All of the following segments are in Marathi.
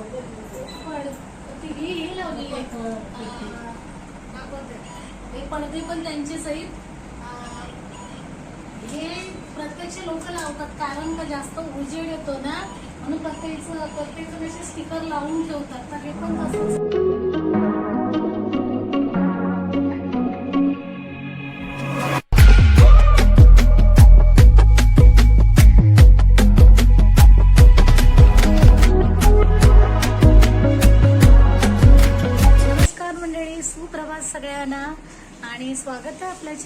ती आहे हे पडदे पण त्यांचे सहित हे प्रत्यक्ष लोक लावतात कारण का जास्त उजेड येतो ना म्हणून प्रत्येक प्रत्येक स्टिकर लावून ठेवतात. तर हे पण तसंच.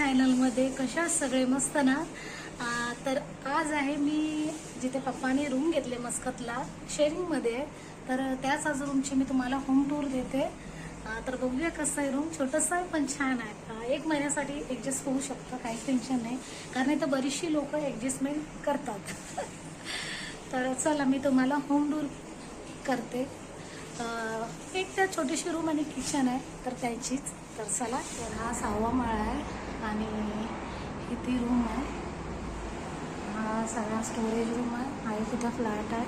चॅनलमध्ये कशा सगळे मस्त ना? आ, तर आज आहे मी जिथे पप्पाने रूम घेतले मस्कतला शेअरिंगमध्ये तर त्याच आज रूमची मी तुम्हाला होम टूर देते. तर बघूया कसं आहे रूम छोटंसं आहे पण छान आहे. एक महिन्यासाठी ॲडजस्ट होऊ शकतं काही टेन्शन नाही. कारण इथं बरीचशी लोक ॲडजस्टमेंट करतात. तर चला मी तुम्हाला होम टूर करते. एक त्या छोटीशी रूम आणि किचन आहे तर त्याचीच. तर चला तर हा सहावा माळा आहे. आणि ही ती रूम आहे. हा सगळा स्टोरेज रूम आहे. हा एक इथं फ्लॅट आहे.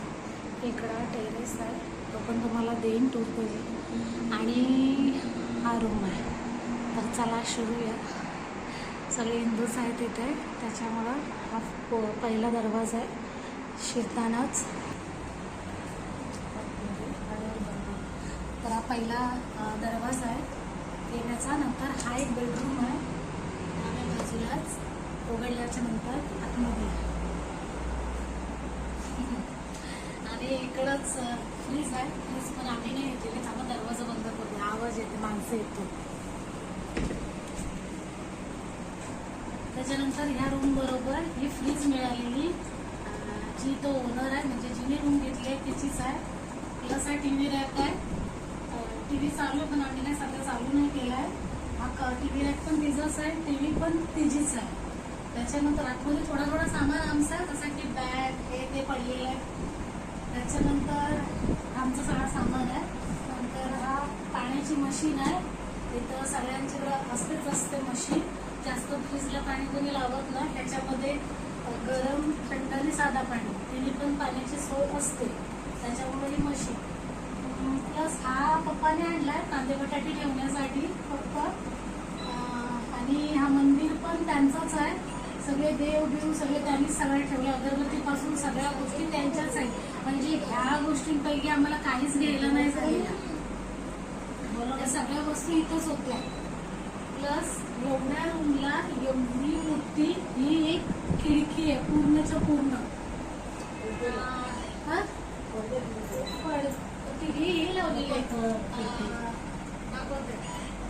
इकडं टेरेस आहे. तो पण तुम्हाला देईन टूर करून. आणि हा रूम आहे. तर चला शिरूया सगळे हिंदूच आहेत इथे त्याच्यामुळं हा प- पहिला दरवाजा आहे. शिरतानाच. तर हा पहिला दरवाजा आहे. येण्याचा नंतर हा एक बेडरूम आहे. बाजूलाच उघडल्याच्या नंतर आतमध्ये आणि इकडंच फ्रीज आहे फ्रीज पण आम्ही नाही घेतलेली त्यामुळे दरवाजा बंद करतो आवाज येते माणसं येतो त्याच्यानंतर ह्या रूम बरोबर ही फ्रीज मिळालेली जी तो ओनर आहे म्हणजे जिने रूम घेतली आहे तिचीच आहे प्लस हा टी व्ही रॅक आहे. टी व्ही चालू आहे, पण आम्ही नाही सध्या चालू नाही केला आहे टी व्ही पण तिचाच आहे टी व्ही पण तिचीच आहे. त्याच्यानंतर आतमध्ये थोडा थोडा सामान आमचं आहे जसं की बॅग हे ते पडलेलं आहे. त्याच्यानंतर आमचं सगळं सामान आहे. नंतर हा पाण्याची मशीन आहे. तिथं सगळ्यांच्याकडे असतेच असते मशीन. जास्त फ्रीजला पाणी कोणी लावत नाही. त्याच्यामध्ये गरम थंड आणि साधा पाणी. तिने पण पाण्याची सोय असते. त्याच्यामुळे ही मशीन. प्लस हा पप्पाने आणलाय कांदे बटाटे ठेवण्यासाठी अं, आणि हा मंदिर पण त्यांचंच आहे. सगळे देव बिव सगळे त्यांनीच सगळे ठेवले अगरबत्तीपासून सगळ्या गोष्टी त्यांच्याच आहेत. म्हणजे ह्या गोष्टींपैकी आम्हाला काहीच घ्यायला नाही झालेलं सगळ्या वस्तू इथंच होत्या. प्लस एवढ्या रूमला एवढी मोठी ही एक खिडकी आहे पूर्णच्या पूर्ण. आहे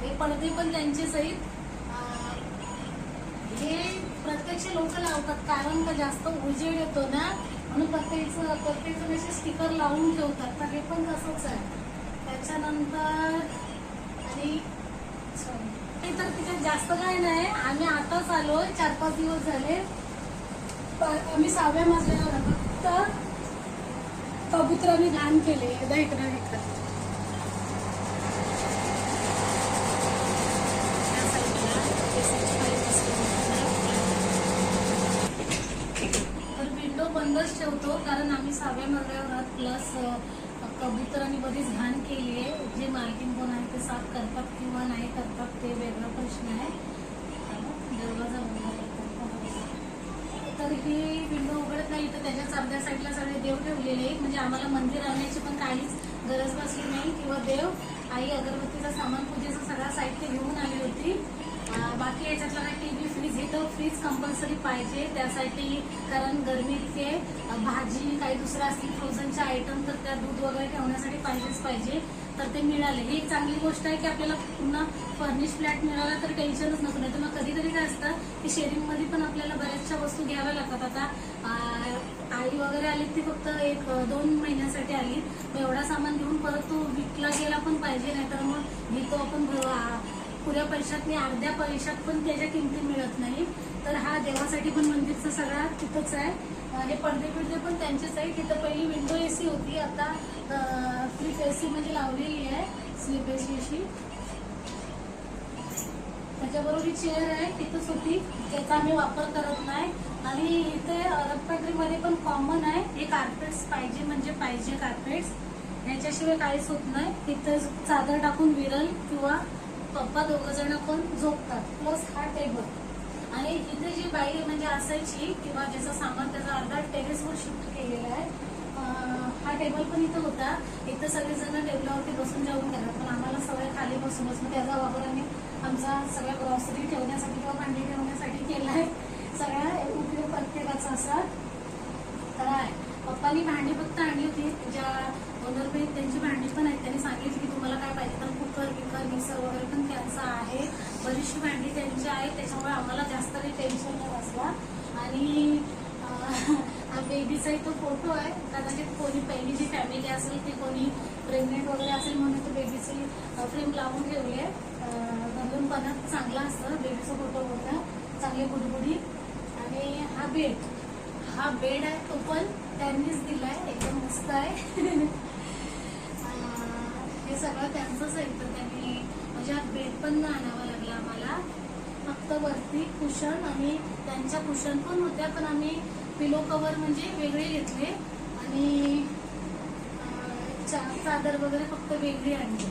हे पडदे पण त्यांचे सहित हे प्रत्यक्ष लोक लावतात कारण का जास्त उजेड येतो ना म्हणून प्रत्येक प्रत्येक जण असे स्टिकर लावून ठेवतात. तर हे पण तसंच आहे. त्याच्यानंतर आणि तर तिथे जास्त काय नाही. आम्ही आताच आलो चार पाच दिवस झाले. आम्ही सहाव्या मजल्यावर राहतो तर कबुतरांनी घाण केले एकदा इकडं इकडं. तर विंडो बंदच ठेवतो कारण आम्ही सहाव्या मजल्यावर आहोत प्लस कबुतरांनी बरीच घाण केली आहे. जे मालकीन कोण आहे ते साफ करतात किंवा नाही करतात ते वेगळा प्रश्न आहे. दरवाजा बंद तर ही विंडो उघडत नाही तर त्याच्या अर्ध्या साईडला सगळे देव ठेवलेले आहेत. म्हणजे आम्हाला मंदिर आणण्याची पण काहीच गरज बसली नाही. किंवा देव आई अगरबत्तीचं सामान पूजेचं सगळं साहित्य घेऊन आली होती. बाकी याच्यातला काय टीव्ही फ्रीज हे तर फ्रीज कंपल्सरी पाहिजे. त्यासाठी कारण गरमी भाजी काही दुसरं असतील फ्रोझनचे आयटम तर त्या दूध वगैरे ठेवण्यासाठी पाहिजेच पाहिजे. तर ते मिळाले. ही एक चांगली गोष्ट आहे की आपल्याला पुन्हा फर्निश फ्लॅट मिळाला तर टेन्शनच नको. नाही तर मग कधीतरी काय असतं की शेअरिंगमध्ये पण आपल्याला बऱ्याचशा वस्तू घ्याव्या लागतात. आता आई वगैरे आली ती फक्त एक दोन महिन्यासाठी आली. मग एवढा सामान घेऊन परत तो विकला गेला पण पाहिजे नाही तर मग घेतो आपण. पुऱ्या पैशात नाही अर्ध्या पैशात पण त्याच्या किमती मिळत नाही. तर हा देवासाठी पण मंदिरचं सगळा तिथंच आहे. हे पडदे पिडदे पण त्यांचेच आहे. तिथं पहिली विंडो एसी होती. आता एसी म्हणजे लावलेली आहे स्लीप एसी अशी त्याच्याबरोबर ही चेअर आहे तिथंच होती त्याचा आम्ही वापर करत नाही. आणि इथे रत्नागिरीमध्ये पण कॉमन आहे हे कार्पेट्स पाहिजे म्हणजे पाहिजे कार्पेट्स याच्याशिवाय काहीच होत नाही. तिथे चादर टाकून विरल किंवा पप्पा दोघ जण पण झोपतात प्लस हा टेबल आणि इथे जी बाई म्हणजे असायची किंवा ज्याचा सामान त्याचा अर्धा टेरेसवर शिफ्ट केलेला आहे हा टेबल पण इथं होता. इथं सगळेजण टेबलावरती बसून जेवण करतात. पण आम्हाला सगळ्या खाली बसून मग त्याचा वापर आम्ही आमचा सगळ्या ग्रॉसरी ठेवण्यासाठी किंवा भांडी ठेवण्यासाठी केला आहे सगळ्या उपयोग प्रत्येकाचा असा. तर आहे. पप्पानी भांडी फक्त आणली होती. ज्या ओनर त्यांची भांडी पण आहेत. त्यांनी सांगितली की तुम्हाला काय पाहिजे तर कुकर बिकर मिक्सर वगैरे पण त्यांचा आहे. बरीचशी भांडी त्यांची आहे त्याच्यामुळे आम्हाला जास्त काही टेन्शन नाही बसला. आणि तिचाही तो फोटो आहे. कदाचित कोणी पहिली जी फॅमिली असेल ती कोणी प्रेग्नेंट वगैरे असेल म्हणून तो बेबीची फ्रेम लावून ठेवली आहे. घालून पण चांगला असतं. बेबीचा फोटो होता. चांगली गुडगुडी आणि हा बेड हा बेड आहे तो पण त्यांनीच दिला आहे एकदम मस्त आहे. हे सगळं त्यांचंच आहे. तर त्यांनी म्हणजे हा बेड पण आणावा लागला आम्हाला. फक्त वरती कुशन आणि त्यांच्या कुशन पण होत्या. पण आम्ही पिलो कवर म्हणजे वेगळे घेतले आणि चादर वगैरे फक्त वेगळी आणली.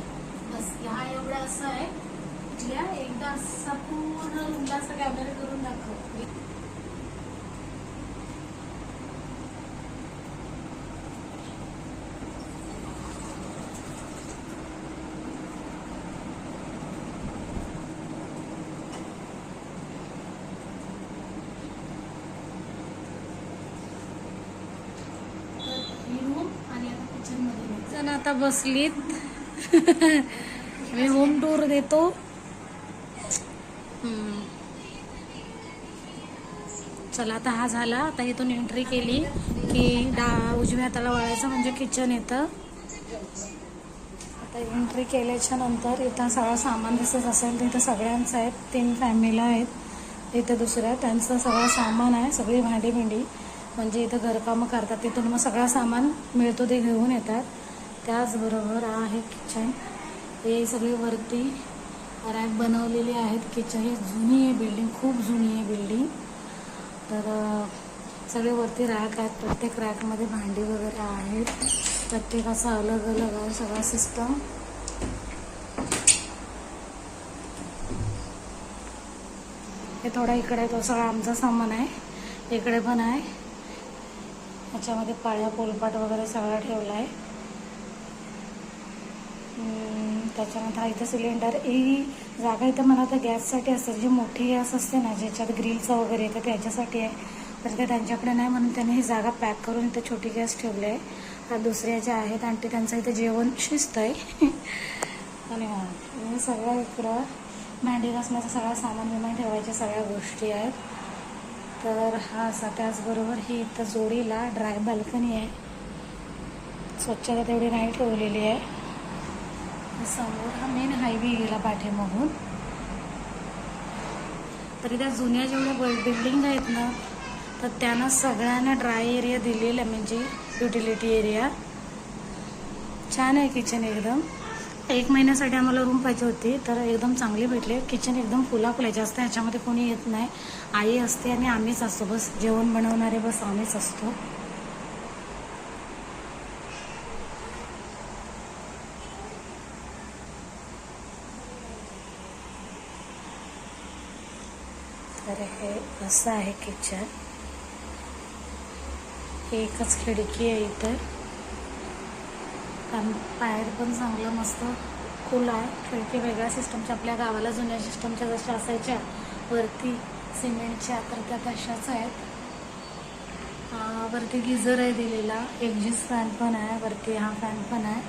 बस हा एवढा असा आहे. इथल्या एकदा असा पूर्ण रूमला असा कॅमेरा करून दाखव रूम आणि आता किचन मध्ये आता बसलीत. मी होम टूर देतो. चला आता हा झाला. आता इथून एंट्री केली की डा उजव्या हाताला वळायचं म्हणजे किचन येतं आता एंट्री केल्याच्यानंतर इथं सगळं सामान दिसत असेल तर इथं सगळ्यांचं आहेत तीन फॅमिली आहेत. इथं दुसऱ्या त्यांचं सगळं सामान आहे सगळी भांडी भिंडी म्हणजे इथं घरकामं करतात तिथून मग सगळं सामान मिळतो ते घेऊन येतात. त्याचबरोबर आहे किचन. हे सगळे वरती रॅक बनवलेली आहेत. किचन ही जुनी आहे बिल्डिंग खूप जुनी आहे बिल्डिंग तर सगळे वरती रॅक आहेत. प्रत्येक रॅकमध्ये भांडी वगैरे आहेत. प्रत्येकाचा अलग अलग आहे सगळा सिस्टम हे थोडा इकडे आहे तो सगळा आमचा सामान आहे. इकडे पण आहे. त्याच्यामध्ये पाळ्या पोलपाट वगैरे सगळा ठेवला आहे. त्याच्यानंतर हा इथं सिलेंडर ही जागा इथं मला तर गॅससाठी असते जी मोठी गॅस असते ना ज्याच्यात ग्रिलचं वगैरे येतं त्याच्यासाठी आहे. तर ते त्यांच्याकडे नाही म्हणून त्यांनी ही जागा पॅक करून इथं छोटी गॅस ठेवली आहे. त्या दुसऱ्या ज्या आहेत आणि ते त्यांचं इथं जेवण शिस्त आहे आणि हां सगळं इकडं भांडी घासण्याचं सगळं सामान विमान ठेवायच्या सगळ्या गोष्टी आहेत. तर हा असा त्याचबरोबर ही इथं जोडीला ड्राय बाल्कनी आहे. स्वच्छता तेवढी नाही ठेवलेली आहे. समोर हा मेन हायवे गेला पाठीमागून. तरी त्या जुन्या जेवढ्या बिल्डिंग आहेत ना तर त्यांना सगळ्यांना ड्राय एरिया दिलेला म्हणजे युटिलिटी एरिया छान आहे किचन एकदम. एक महिन्यासाठी आम्हाला रूम पाहिजे होती तर एकदम चांगली भेटले. किचन एकदम फुलाफुल आहे जास्त ह्याच्यामध्ये कोणी येत नाही. आई असते आणि आम्हीच असतो बस. जेवण बनवणारे बस आम्हीच असतो. हे असं आहे किचन एकच खिडकी आहे इथं. कारण बाहेर पण चांगलं मस्त खुलं आहे. खिडकी वेगळ्या सिस्टमच्या आपल्या गावाला जुन्या सिस्टमच्या जशा असायच्या वरती सिमेंटच्या तर त्या तशाच आहेत. वरती गिझर आहे दिलेला. एक्झिस्ट फॅन पण आहे वरती हा फॅन पण आहे.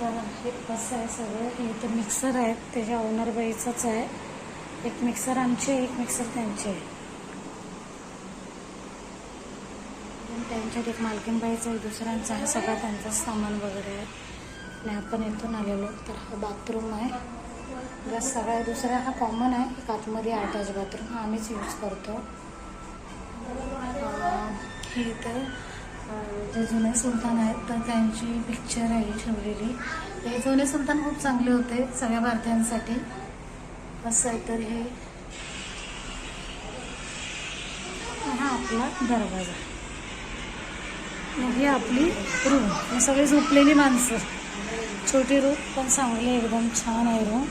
तर हे कसं आहे सगळं. हे इथं मिक्सर आहेत. त्याच्या ओनर बाईचंच आहे. एक मिक्सर आमचे एक मिक्सर त्यांचे आहे. त्यांच्यात एक मालकीनबाईचं आहे दुसऱ्यांचा आहे सगळा त्यांचं सामान वगैरे आहे. आणि आपण इथून आलेलो तर हा बाथरूम आहे. बस सगळ्या दुसरा हा कॉमन आहे. एक आतमध्ये अटॅच बाथरूम हा आम्हीच यूज करतो. हे इथं जे जुने सुलतान आहेत तर त्यांची पिक्चर आहे ठेवलेली. हे जुने सुलतान खूप चांगले होते सगळ्या भारतीयांसाठी. असं आहे तर हे. हा आपला दरवाजा. मग ही आपली रूम ही सगळी झोपलेली माणसं. छोटी रूम पण चांगली एकदम छान आहे रूम